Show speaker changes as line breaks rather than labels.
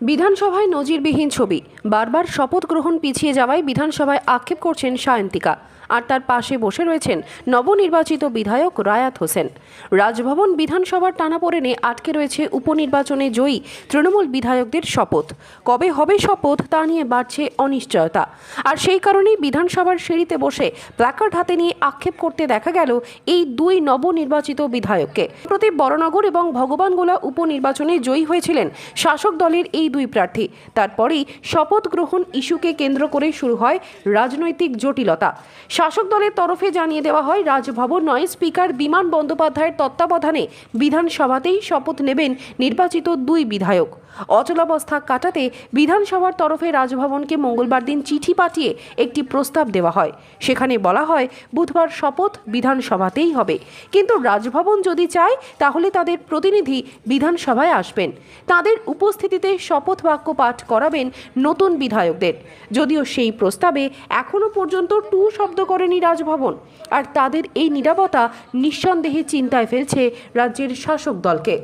বিধানসভায় নজিরবিহীন ছবি। বারবার শপথ গ্রহণ পিছিয়ে যাওয়ায় বিধানসভায় আক্ষেপ করছেন সায়ন্তিকা। আর তার পাশে বসে রয়েছেন নবনির্বাচিত বিধায়ক রায়াত হোসেন। রাজভবন বিধানসভার টানাপোড়েনে আটকে রয়েছে উপনির্বাচনে জয়ী তৃণমূল বিধায়কদের শপথ। কবে হবে শপথ তা নিয়ে বাড়ছে অনিশ্চয়তা। আর সেই কারণেই বিধানসভার সিঁড়িতে বসে প্ল্যাকার্ড হাতে নিয়ে আক্ষেপ করতে দেখা গেল এই দুই নবনির্বাচিত বিধায়ককে। প্রতি বড়নগর এবং ভগবানগোলা উপনির্বাচনে জয়ী হয়েছিলেন শাসক দলের এই দুই প্রার্থী। তারপরেই শপথ গ্রহণ ইস্যুকে কেন্দ্র করে শুরু হয় রাজনৈতিক জটিলতা। শাসক দলের তরফে জানিয়ে দেওয়া হয়, রাজভবন নয়, স্পিকার বিমান বন্দ্যোপাধ্যায়ের তত্ত্বাবধানে বিধানসভাতেই শপথ নেবেন নির্বাচিত দুই বিধায়ক। অচলাবস্থা কাটাতে বিধানসভার তরফে রাজভবনকে মঙ্গলবার দিন চিঠি পাঠিয়ে একটি প্রস্তাব দেওয়া হয়। সেখানে বলা হয়, বুধবার শপথ বিধানসভাতেই হবে। কিন্তু রাজভবন যদি চায়, তাহলে তাদের প্রতিনিধি বিধানসভায় আসবেন। তাদের উপস্থিতিতে শপথ বাক্য পাঠ করাবেন নতুন বিধায়কদের। যদিও সেই প্রস্তাবে এখনও পর্যন্ত টু শব্দ করেনি রাজভবন। আর তাদের এই নিরাপত্তা নিঃসন্দেহে চিন্তায় ফেলছে রাজ্যের শাসক দলকে।